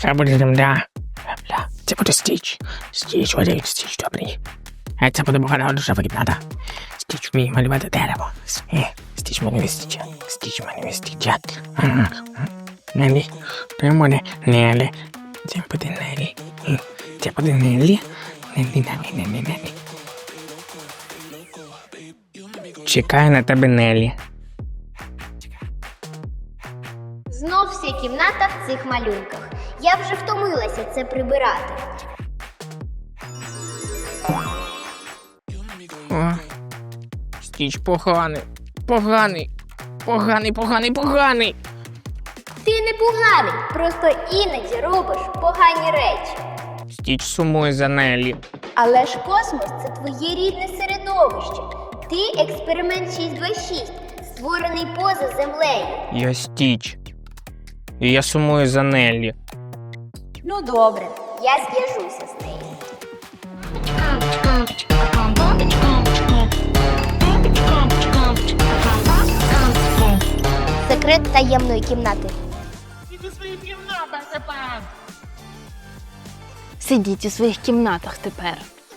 Це буде земля. Це буде стіч. Стіч, один стіч, добрий. А це буде багато дуже кімната. Стіч вміє малювати дерево. Стіч стіча. Стіч малює стіча. Ага. Нелі. Це буде Нелі. Це буде Нелі. Це буде Нелі. Нелі, Нелі, Нелі, Нелі. Чекаю на тебе, Нелі. Вся кімната в цих малюнках. Я вже втомилася це прибирати. О, стіч поганий. Поганий. Поганий, поганий, поганий. Ти не поганий, просто іноді робиш погані речі. Стіч сумує за Нелі. Але ж космос це твоє рідне середовище. Ти експеримент 626, створений поза землею. Я стіч. І я сумую за Нелі. Ну добре, я зв'яжуся з нею. Секрет таємної кімнати. Сидіть у своїх кімнатах тепер.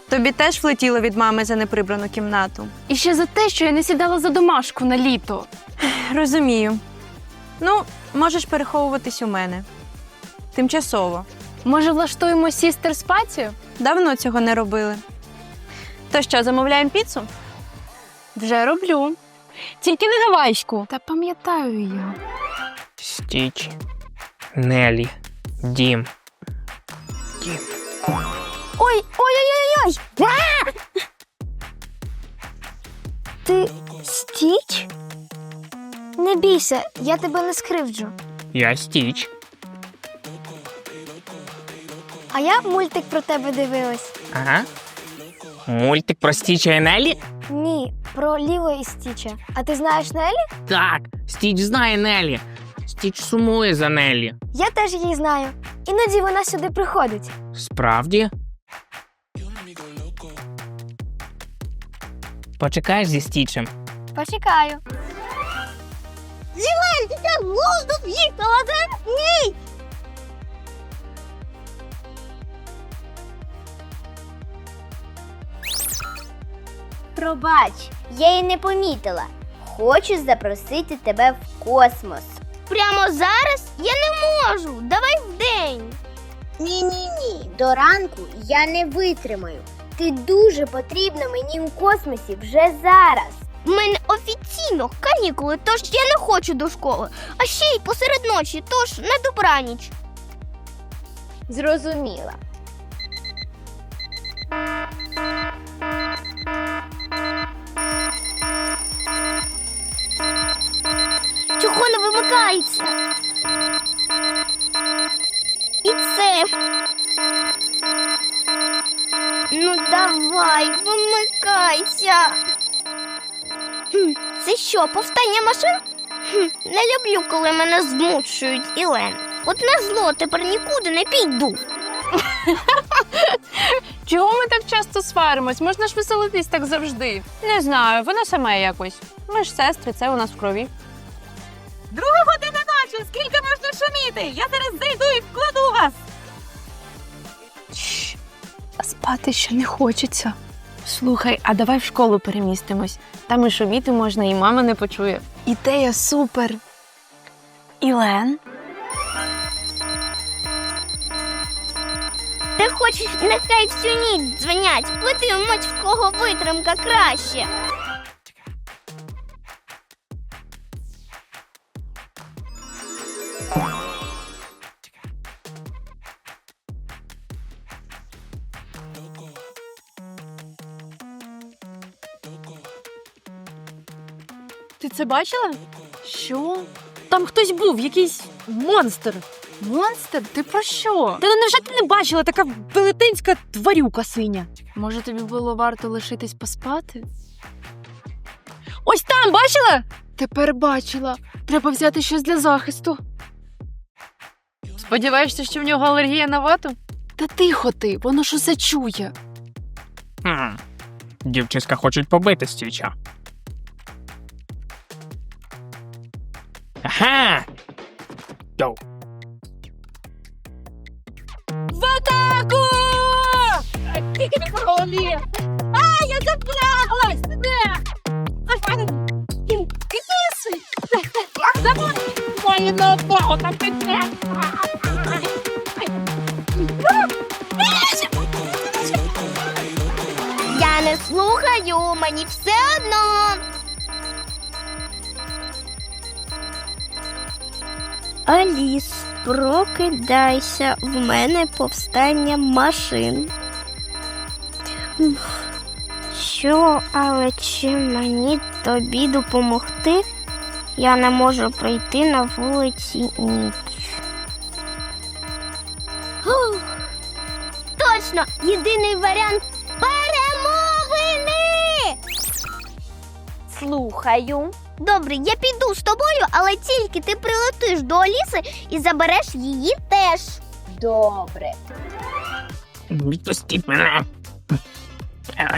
Тобі теж влетіло від мами за неприбрану кімнату. І ще за те, що я не сідала за домашку на літо. Розумію. Ну, можеш переховуватись у мене. Тимчасово. Може, влаштуємо сістер спаті? Давно цього не робили. То що, замовляємо піцу? Вже роблю. Тільки не гавайську. Та пам'ятаю я. Стіч. Нелі. Дім. Дім. Ой, ой-ой-ой! Ти стіч? Не бійся, я тебе не скривджу. Я стіч. А я мультик про тебе дивилась. Ага. Мультик про Стіча і Нелі? Ні, про Ліло і Стіча. А ти знаєш Нелі? Так, Стіч знає Нелі. Стіч сумує за Нелі. Я теж її знаю. Іноді вона сюди приходить. Справді? Почекаєш зі Стічем. Почекаю. Ти глузду з'їхала, це ні! Пробач, я її не помітила. Хочу запросити тебе в космос. Прямо зараз я не можу. Давай вдень. Ні, ні, ні. До ранку я не витримаю. Ти дуже потрібна мені у космосі вже зараз. У мене офіційно канікули, тож я не хочу до школи. А ще й посеред ночі, тож на добраніч. Зрозуміла. Чого не вимикається? І це. Ну давай, вимикайся. Хм, Це що, повстання машин? Хм, Не люблю, коли мене змучують, Ілен. От на зло тепер нікуди не піду. Чого ми так часто сваримось? Можна ж веселитись так завжди. Не знаю, вона сама якось. Ми ж сестри, це у нас в крові. Друга година ночі, скільки можна шуміти? Я зараз зайду і вкладу вас. Спати ще не хочеться. Слухай, а давай в школу перемістимось. Там і шуміти можна, і мама не почує. Ідея супер. Ілен? Ти хочеш, нехай всю ніч дзвонять, подивимось, в кого витримка краще. Ти це бачила? Що? Там хтось був, якийсь монстр. Монстр? Ти про що? Та ну невже ти не бачила така велетенська тварюка синя? Може, тобі було варто лишитись поспати? Ось там, бачила? Тепер бачила. Треба взяти щось для захисту. Сподіваєшся, що в нього алергія на вату? Та тихо ти, воно ж усе чує. Хм. Дівчиська хочуть побити Стіча. Ага. Йоу. В атаку! Тільки від голові! А, я запляглась! Де? Киси! Забудь! Мої ноутбук, там піде! Я не слухаю, мені все одно. Аліс, прокидайся, в мене повстання машин. Що, але чи мені тобі допомогти? Я не можу прийти на вулиці ніч. Ух, Точно! Єдиний варіант перемовини! Слухаю. Добре, я піду з тобою, але тільки ти прилетиш до Аліси і забереш її теж. Добре. Відпустіть мене.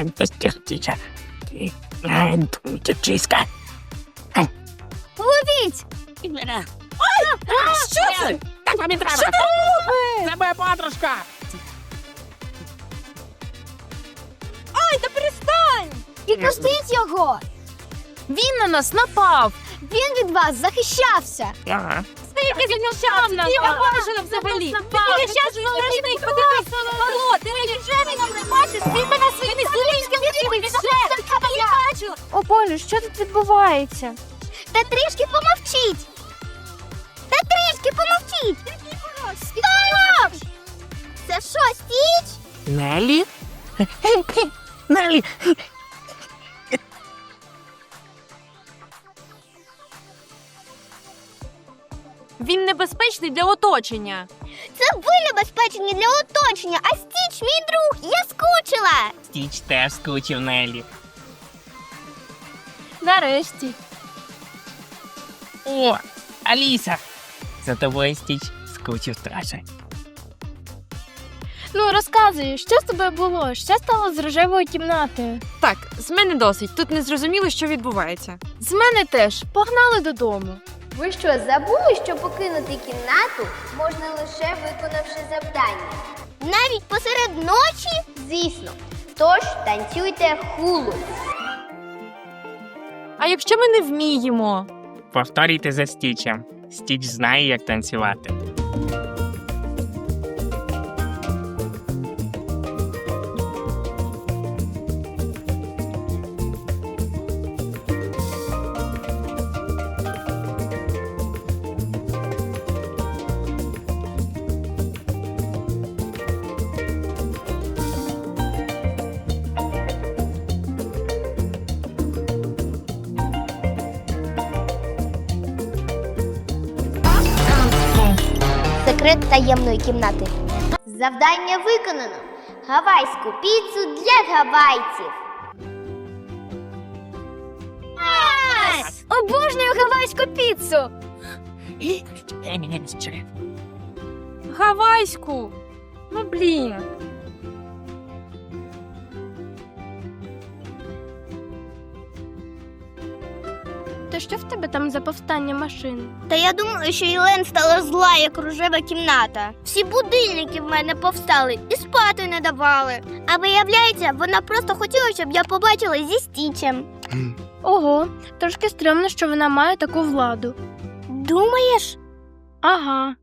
Відпустіть. Ти, дівчиська. Ловіть! Мене. Що це? Так вам і треба. Це моя подружка. Ай, та перестань! Відпустіть його! Він на нас напав. Він від вас захищався. Ага. Скільки він! Ти взагалі! Ти нещасний, страшний, подивись! Алло, ти вже мене не бачиш? Ти мене своїми злинськими дітьми вже! Я бачила! О Боже, що тут відбувається? Та трішки помовчіть! Та трішки помовчіть! Стоп! Це що, стіч? Нелі? Нелі. Він небезпечний для оточення. Це ви небезпечні для оточення, а стіч мій друг, я скучила! Стіч теж скучив Нелі. Нарешті. О, Аліса. За тобою Стіч скучив страшно. Ну, розказуй, що з тобою було? Що стало з рожевою кімнатою? Так, з мене досить. Тут не зрозуміло, що відбувається. З мене теж. Погнали додому. Ви що, забули, що покинути кімнату можна лише виконавши завдання? Навіть посеред ночі? Звісно. Тож танцюйте хулу. А якщо ми не вміємо? Повторюйте за Стічем. Стіч знає, як танцювати. Секрет таємної кімнати. Завдання виконано. Гавайську піцу для гавайців. Обожнюю гавайську піцу! Гавайську. Ну блін. То що в тебе там за повстання машин? Та я думаю, що Єлен стала зла, як рожева кімната. Всі будильники в мене повстали і спати не давали. А виявляється, вона просто хотіла, щоб я побачила зі стічем. Ого, трошки стрьомно, що вона має таку владу. Думаєш? Ага.